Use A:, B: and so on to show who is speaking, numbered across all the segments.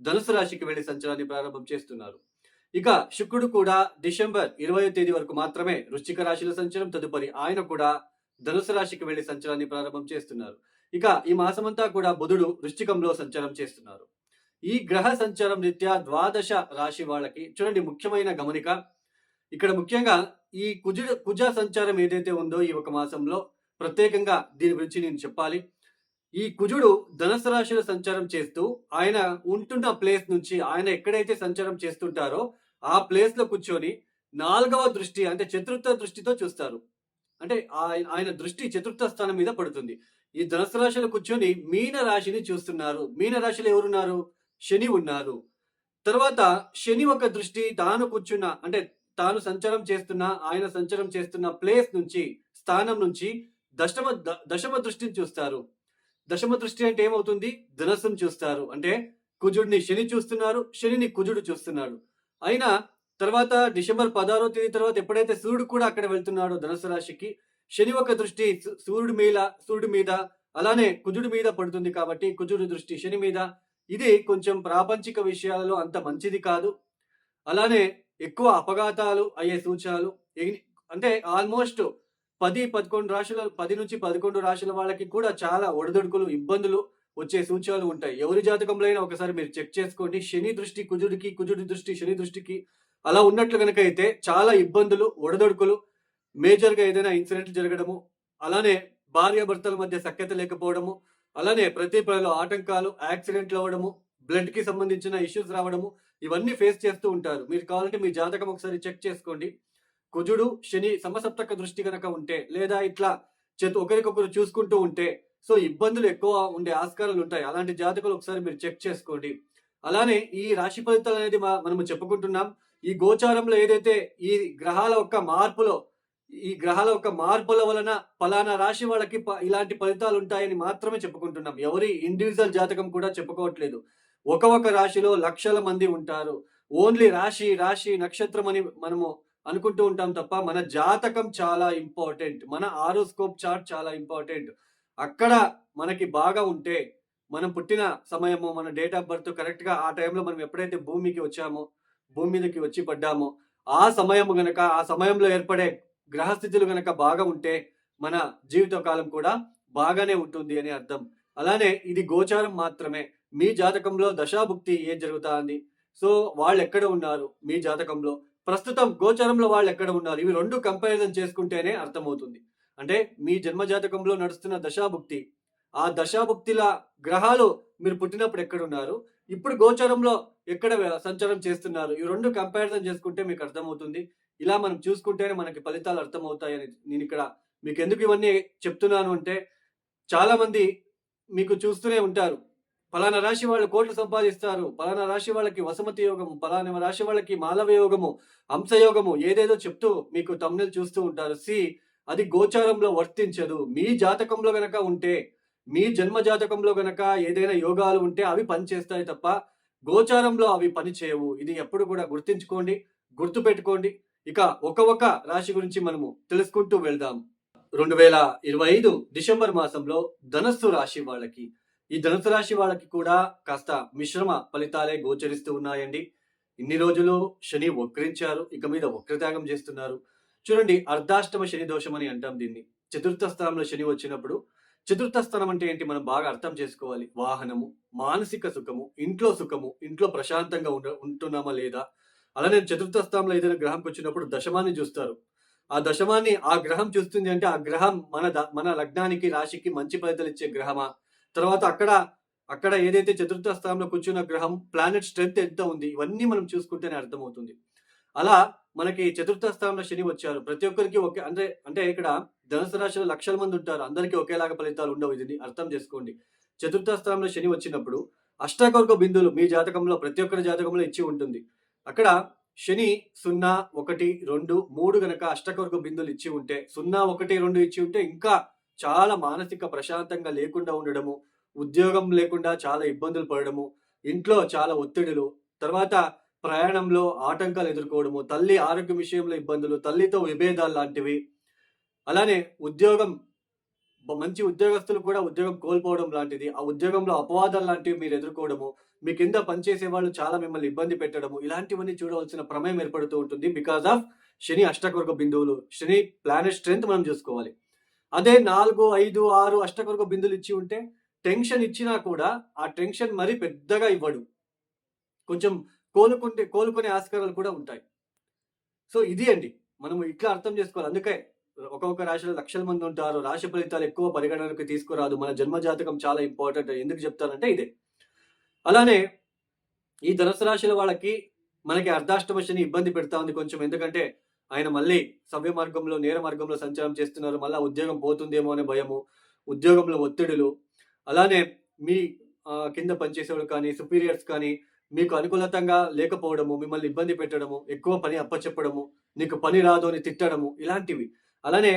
A: ధనుసు రాశికి వెళ్ళి సంచారాన్ని ప్రారంభం చేస్తున్నారు. ఇక శుక్రుడు కూడా డిసెంబర్ ఇరవై తేదీ వరకు మాత్రమే వృశ్చిక రాశిలో సంచారం తదుపరి ఆయన కూడా ధనుసు రాశికి వెళ్ళి సంచారాన్ని ప్రారంభం చేస్తున్నారు. ఇక ఈ మాసమంతా కూడా బుధుడు వృశ్చికంలో సంచారం చేస్తున్నారు. ఈ గ్రహ సంచారం రీత్యా ద్వాదశ రాశి వాళ్ళకి చూడండి ముఖ్యమైన గమనిక. ఇక్కడ ముఖ్యంగా ఈ కుజుడు కుజ సంచారం ఏదైతే ఉందో ఈ ఒక మాసంలో ప్రత్యేకంగా దీని గురించి నేను చెప్పాలి. ఈ కుజుడు ధనుసు రాశిలో సంచారం చేస్తూ ఆయన ఉంటున్న ప్లేస్ నుంచి ఆయన ఎక్కడైతే సంచారం చేస్తుంటారో ఆ ప్లేస్లో కూర్చొని నాలుగవ దృష్టి అంటే చతుర్థ దృష్టితో చూస్తారు. అంటే ఆయన ఆయన దృష్టి చతుర్థ స్థానం మీద పడుతుంది. ఈ ధనుసు రాశిలో కూర్చొని మీన రాశిని చూస్తున్నారు. మీన రాశిలో ఎవరున్నారు? శని ఉన్నారు. తర్వాత శని ఒక దృష్టి తాను కూర్చున్న అంటే తాను సంచారం చేస్తున్న ఆయన సంచారం చేస్తున్న ప్లేస్ నుంచి స్థానం నుంచి దశమ దశమ దృష్టిని చూస్తారు. దశమ దృష్టి అంటే ఏమవుతుంది? ధనస్సును చూస్తారు. అంటే కుజుడిని శని చూస్తున్నారు శనిని కుజుడు చూస్తున్నాడు. అయినా తర్వాత డిసెంబర్ పదహారో తేదీ తర్వాత ఎప్పుడైతే సూర్యుడు కూడా అక్కడ వెళ్తున్నాడో ధనుసు రాశికి శని ఒక దృష్టి సూర్యుడి మీద సూర్యుడి మీద అలానే కుజుడి మీద పడుతుంది కాబట్టి కుజుడి దృష్టి శని మీద. ఇది కొంచెం ప్రాపంచిక విషయాలలో అంత మంచిది కాదు. అలానే ఎక్కువ అపఘాతాలు అయ్యే సూచనలు అంటే ఆల్మోస్ట్ పది పదకొండు రాశుల పది నుంచి పదకొండు రాశుల వాళ్ళకి కూడా చాలా ఒడదొడుకులు ఇబ్బందులు వచ్చే సూచనలు ఉంటాయి. ఎవరి జాతకంలో అయినా ఒకసారి మీరు చెక్ చేసుకోండి. శని దృష్టి కుజుడికి కుజుడి దృష్టి శని దృష్టికి అలా ఉన్నట్లు కనుక అయితే చాలా ఇబ్బందులు ఒడదొడుకులు మేజర్గా ఏదైనా ఇన్సిడెంట్ జరగడము అలానే భార్యాభర్తల మధ్య సఖ్యత లేకపోవడము అలానే ప్రతి పనిలో ఆటంకాలు యాక్సిడెంట్లు అవ్వడము బ్లడ్కి సంబంధించిన ఇష్యూస్ రావడము ఇవన్నీ ఫేస్ చేస్తూ ఉంటారు. మీరు కావాలంటే మీ జాతకం ఒకసారి చెక్ చేసుకోండి. కుజుడు శని సమసప్తక దృష్టి కనుక ఉంటే లేదా ఇట్లా చేతు ఒకరికొకరు చూసుకుంటూ ఉంటే సో ఇబ్బందులు ఎక్కువ ఉండే ఆస్కారాలు ఉంటాయి. అలాంటి జాతకులు ఒకసారి మీరు చెక్ చేసుకోండి. అలానే ఈ రాశి ఫలితాలు అనేది మా- మనము చెప్పుకుంటున్నాం. ఈ గోచారంలో ఏదైతే ఈ గ్రహాల యొక్క మార్పులో ఈ గ్రహాల యొక్క మార్పుల వలన ఫలానా రాశి వాళ్ళకి ప- ఇలాంటి ఫలితాలు ఉంటాయని మాత్రమే చెప్పుకుంటున్నాం. ఎవరి ఇండివిజువల్ జాతకం కూడా చెప్పుకోవట్లేదు. ఒక ఒక రాశిలో లక్షల మంది ఉంటారు. ఓన్లీ రాశి రాశి నక్షత్రం అని మనము అనుకుంటూ ఉంటాం తప్ప మన జాతకం చాలా ఇంపార్టెంట్. మన ఆరోస్కోప్ చార్ట్ చాలా ఇంపార్టెంట్. అక్కడ మనకి బాగా ఉంటే మనం పుట్టిన సమయము మన డేట్ ఆఫ్ బర్త్ కరెక్ట్గా ఆ టైంలో మనం ఎప్పుడైతే భూమికి వచ్చామో భూమి మీదకి వచ్చి పడ్డామో ఆ సమయం గనక ఆ సమయంలో ఏర్పడే గ్రహస్థితులు గనక బాగా ఉంటే మన జీవితకాలం కూడా బాగానే ఉంటుంది అని అర్థం. అలానే ఇది గోచారం మాత్రమే. మీ జాతకంలో దశాభుక్తి ఏం జరుగుతా ఉంది సో వాళ్ళు ఎక్కడ ఉన్నారు మీ జాతకంలో? ప్రస్తుతం గోచరంలో వాళ్ళు ఎక్కడ ఉన్నారు ఇవి రెండు కంపారిజన్ చేసుకుంటేనే అర్థమవుతుంది. అంటే మీ జన్మజాతకంలో నడుస్తున్న దశాభుక్తి ఆ దశాభుక్తిల గ్రహాలు మీరు పుట్టినప్పుడు ఎక్కడ ఉన్నారు ఇప్పుడు గోచరంలో ఎక్కడ సంచారం చేస్తున్నారు? ఈ రెండు కంపారిజన్ చేసుకుంటే మీకు అర్థమవుతుంది. ఇలా మనం చూసుకుంటేనే మనకి ఫలితాలు అర్థమవుతాయని నేను ఇక్కడ మీకు ఎందుకు ఇవన్నీ చెప్తున్నాను అంటే చాలామంది మీకు చూస్తూనే ఉంటారు. ఫలానా రాశి వాళ్ళు కోట్లు సంపాదిస్తారు. ఫలానా రాశి వాళ్ళకి వసమతి యోగము ఫలానా రాశి వాళ్ళకి మాలవ యోగము హంసయోగము ఏదేదో చెప్తూ మీకు తమ్ముళ్ళు చూస్తూ ఉంటారు. సి అది గోచారంలో వర్తించదు. మీ జాతకంలో గనక ఉంటే మీ జన్మ జాతకంలో గనక ఏదైనా యోగాలు ఉంటే అవి పనిచేస్తాయి తప్ప గోచారంలో అవి పని చేయవు ఇది ఎప్పుడు కూడా గుర్తించుకోండి గుర్తు పెట్టుకోండి ఇక ఒక ఒక రాశి గురించి మనము తెలుసుకుంటూ వెళ్దాం. రెండు వేల ఇరవై ఐదు డిసెంబర్ మాసంలో ధనస్సు రాశి వాళ్ళకి ఈ ధనుసు రాశి వాళ్ళకి కూడా కాస్త మిశ్రమ ఫలితాలే గోచరిస్తూ ఉన్నాయండి. ఇన్ని రోజులు శని వక్రించారు. ఇక మీద వక్రత్యాగం చేస్తున్నారు. చూడండి అర్ధాష్టమ శని దోషం అని అంటాం దీన్ని. చతుర్థ స్థానంలో శని వచ్చినప్పుడు చతుర్థ స్థానం అంటే ఏంటి మనం బాగా అర్థం చేసుకోవాలి. వాహనము మానసిక సుఖము ఇంట్లో సుఖము ఇంట్లో ప్రశాంతంగా ఉండ ఉంటున్నామా లేదా? అలానే చతుర్థ స్థానంలో ఏదైనా గ్రహంకి వచ్చినప్పుడు దశమాన్ని చూస్తారు. ఆ దశమాన్ని ఆ గ్రహం చూస్తుంది అంటే ఆ గ్రహం మన ద- మన లగ్నానికి రాశికి మంచి ఫలితాలు ఇచ్చే గ్రహమా? తర్వాత అక్కడ అక్కడ ఏదైతే చతుర్థ స్థానంలో కూర్చున్న గ్రహం ప్లానెట్ స్ట్రెంత్ ఎంత ఉంది ఇవన్నీ మనం చూసుకుంటేనే అర్థమవుతుంది. అలా మనకి చతుర్థ స్థానంలో శని వచ్చారు. ప్రతి ఒక్కరికి ఒకే అంటే అంటే ఇక్కడ ధనుసు రాశిలో లక్షల మంది ఉంటారు. అందరికీ ఒకేలాగా ఫలితాలు ఉండవు. ఇది అర్థం చేసుకోండి. చతుర్థ స్థానంలో శని వచ్చినప్పుడు అష్టాకొరక బిందువులు మీ జాతకంలో ప్రతి ఒక్కరి జాతకంలో ఇచ్చి ఉంటుంది. అక్కడ శని సున్నా ఒకటి రెండు మూడు గనక అష్టకొరక బిందువులు ఇచ్చి ఉంటే సున్నా ఒకటి రెండు ఇచ్చి ఉంటే ఇంకా చాలా మానసిక ప్రశాంతంగా లేకుండా ఉండడము ఉద్యోగం లేకుండా చాలా ఇబ్బందులు పడడము ఇంట్లో చాలా ఒత్తిడులు తర్వాత ప్రయాణంలో ఆటంకాలు ఎదుర్కోవడము తల్లి ఆరోగ్య విషయంలో ఇబ్బందులు తల్లితో విభేదాలు లాంటివి. అలానే ఉద్యోగం మంచి ఉద్యోగస్తులు కూడా ఉద్యోగం కోల్పోవడం లాంటిది ఆ ఉద్యోగంలో అపవాదాలు లాంటివి మీరు ఎదుర్కోవడము మీ కింద పనిచేసే వాళ్ళు చాలా మిమ్మల్ని ఇబ్బంది పెట్టడము ఇలాంటివన్నీ చూడవలసిన ప్రమేయం ఏర్పడుతూ ఉంటుంది. బికాస్ ఆఫ్ శని అష్టకొరక బిందువులు శని ప్లానెట్ స్ట్రెంత్ మనం చూసుకోవాలి. అదే నాలుగు ఐదు ఆరు అష్టకొరకు బిందులు ఇచ్చి ఉంటే టెన్షన్ ఇచ్చినా కూడా ఆ టెన్షన్ మరీ పెద్దగా ఇవ్వడు. కొంచెం కోలుకుంటే కోలుకునే ఆస్కారాలు కూడా ఉంటాయి. సో ఇది అండి. మనం ఇట్లా అర్థం చేసుకోవాలి. అందుకే ఒక్కొక్క రాశిలో లక్షల మంది ఉంటారు. రాశి ఫలితాలు ఎక్కువ పరిగణనకు తీసుకురాదు. మన జన్మ జాతకం చాలా ఇంపార్టెంట్ ఎందుకు చెప్తానంటే ఇదే. అలానే ఈ ధనుసు రాశిల వాళ్ళకి మనకి అర్ధాష్టమ శని ఇబ్బంది పెడతా ఉంది కొంచెం. ఎందుకంటే ఆయన మళ్ళీ సవ్య మార్గంలో నేర మార్గంలో సంచారం చేస్తున్నారు. మళ్ళీ ఉద్యోగం పోతుందేమో అనే భయము ఉద్యోగంలో ఒత్తిడులు. అలానే మీ కింద పనిచేసేవాడు కానీ సుపీరియర్స్ కానీ మీకు అనుకూలతంగా లేకపోవడము మిమ్మల్ని ఇబ్బంది పెట్టడము ఎక్కువ పని అప్పచెప్పడము నీకు పని రాదు అని తిట్టడము ఇలాంటివి. అలానే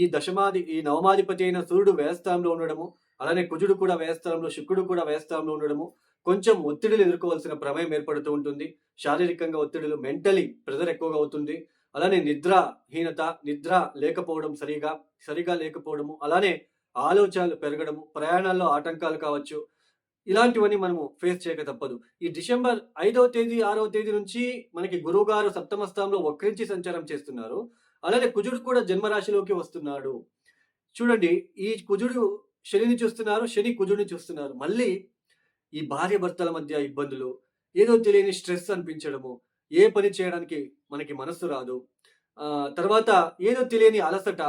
A: ఈ దశమాది ఈ నవమాధిపతి అయిన సూర్యుడు వ్యయస్థానంలో ఉండడము అలానే కుజుడు కూడా వ్యయస్థానంలో శుక్రుడు కూడా వ్యయస్థానంలో ఉండడము కొంచెం ఒత్తిడిలు ఎదుర్కోవాల్సిన ప్రమేయం ఏర్పడుతూ ఉంటుంది. శారీరకంగా ఒత్తిడులు మెంటలీ ప్రెజర్ ఎక్కువగా అవుతుంది. అలానే నిద్రహీనత నిద్ర లేకపోవడం సరిగా సరిగా లేకపోవడము అలానే ఆలోచనలు పెరగడము ప్రయాణాల్లో ఆటంకాలు కావచ్చు ఇలాంటివన్నీ మనము ఫేస్ చేయక తప్పదు. ఈ డిసెంబర్ ఐదవ తేదీ ఆరవ తేదీ నుంచి మనకి గురువు గారు సప్తమ స్థానంలో వక్రించి సంచారం చేస్తున్నారు. అలానే కుజుడు కూడా జన్మరాశిలోకి వస్తున్నాడు. చూడండి ఈ కుజుడు శనిని చూస్తున్నారు శని కుజుడిని చూస్తున్నారు. మళ్ళీ ఈ భార్య భర్తల మధ్య ఇబ్బందులు ఏదో తెలియని స్ట్రెస్ అనిపించడము ఏ పని చేయడానికి మనకి మనస్సు రాదు. తర్వాత ఏదో తెలియని అలసట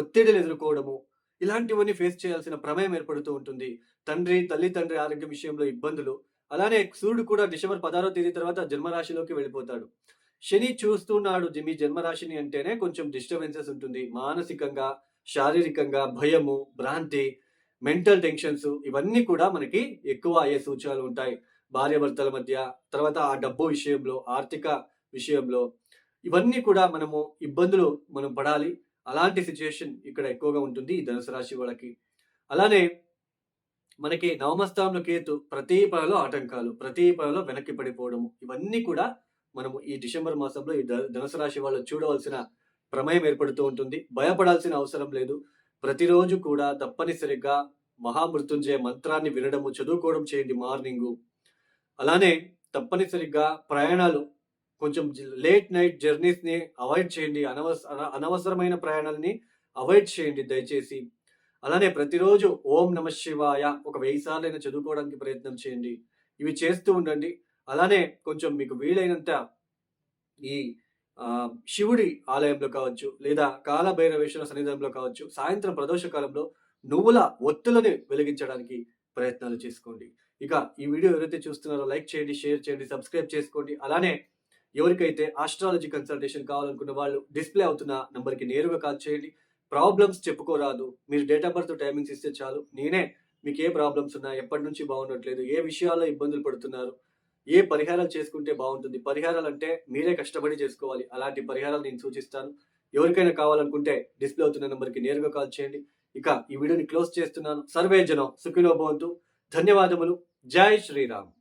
A: ఒత్తిడిలు ఎదుర్కోవడము ఇలాంటివన్నీ ఫేస్ చేయాల్సిన ప్రమేయం ఏర్పడుతూ ఉంటుంది. తండ్రి తల్లిదండ్రి ఆరోగ్యం ఆరోగ్య విషయంలో ఇబ్బందులు. అలానే సూర్యుడు కూడా డిసెంబర్ పదహారో తేదీ తర్వాత జన్మరాశిలోకి వెళ్ళిపోతాడు. శని చూస్తున్నాడు మీ జన్మరాశిని అంటేనే కొంచెం డిస్టర్బెన్సెస్ ఉంటుంది. మానసికంగా శారీరకంగా భయము భ్రాంతి మెంటల్ టెన్షన్స్ ఇవన్నీ కూడా మనకి ఎక్కువ అయ్యే సూచనలు ఉంటాయి. భార్యాభర్తల మధ్య తర్వాత ఆ డబ్బు విషయంలో ఆర్థిక విషయంలో ఇవన్నీ కూడా మనము ఇబ్బందులు మనం పడాలి. అలాంటి సిచ్యుయేషన్ ఇక్కడ ఎక్కువగా ఉంటుంది ఈ ధనుసు రాశి వాళ్ళకి. అలానే మనకి నవమస్థానంలో కేతు ప్రతి పనిలో ఆటంకాలు ప్రతి పనిలో వెనక్కి పడిపోవడము ఇవన్నీ కూడా మనము ఈ డిసెంబర్ మాసంలో ఈ ధనుసు రాశి వాళ్ళు చూడవలసిన ప్రమేయం ఏర్పడుతూ ఉంటుంది. భయపడాల్సిన అవసరం లేదు. ప్రతిరోజు కూడా తప్పనిసరిగా మహామృత్యుంజయ మంత్రాన్ని వినడము చదువుకోవడం చేయండి మార్నింగు. అలానే తప్పనిసరిగా ప్రయాణాలు కొంచెం లేట్ నైట్ జర్నీస్ని అవాయిడ్ చేయండి. అనవస అనవసరమైన ప్రయాణాలని అవాయిడ్ చేయండి దయచేసి. అలానే ప్రతిరోజు ఓం నమ శివాయ ఒక వెయ్యి సార్లైనా చదువుకోవడానికి ప్రయత్నం చేయండి. ఇవి చేస్తూ ఉండండి. అలానే కొంచెం మీకు వీలైనంత ఈ శివుడి ఆలయంలో కావచ్చు లేదా కాలభైరవేశ్వర సన్నిధానంలో కావచ్చు సాయంత్రం ప్రదోష కాలంలో నువ్వుల ఒత్తులని వెలిగించడానికి ప్రయత్నాలు చేసుకోండి. ఇక ఈ వీడియో ఎవరైతే చూస్తున్నారో లైక్ చేయండి షేర్ చేయండి సబ్స్క్రైబ్ చేసుకోండి. అలానే ఎవరికైతే ఆస్ట్రాలజీ కన్సల్టేషన్ కావాలనుకున్న వాళ్ళు డిస్ప్లే అవుతున్న నెంబర్కి నేరుగా కాల్ చేయండి. ప్రాబ్లమ్స్ చెప్పుకోరాదు. మీరు డేట్ ఆఫ్ బర్త్ టైమింగ్స్ ఇస్తే చాలు. నేనే మీకు ఏ ప్రాబ్లమ్స్ ఉన్నా ఎప్పటి నుంచి బాగుండట్లేదు ఏ విషయాల్లో ఇబ్బందులు పడుతున్నారు ఏ పరిహారాలు చేసుకుంటే బాగుంటుంది పరిహారాలు అంటే మీరే కష్టపడి చేసుకోవాలి. అలాంటి పరిహారాలు నేను సూచిస్తాను. ఎవరికైనా కావాలనుకుంటే డిస్ప్లే అవుతున్న నెంబర్కి నేరుగా కాల్ చేయండి. ఇక ఈ వీడియోని క్లోజ్ చేస్తున్నాను. సర్వేజనం సుఖిలో భవంతు. ధన్యవాదములు. జై శ్రీరామ్.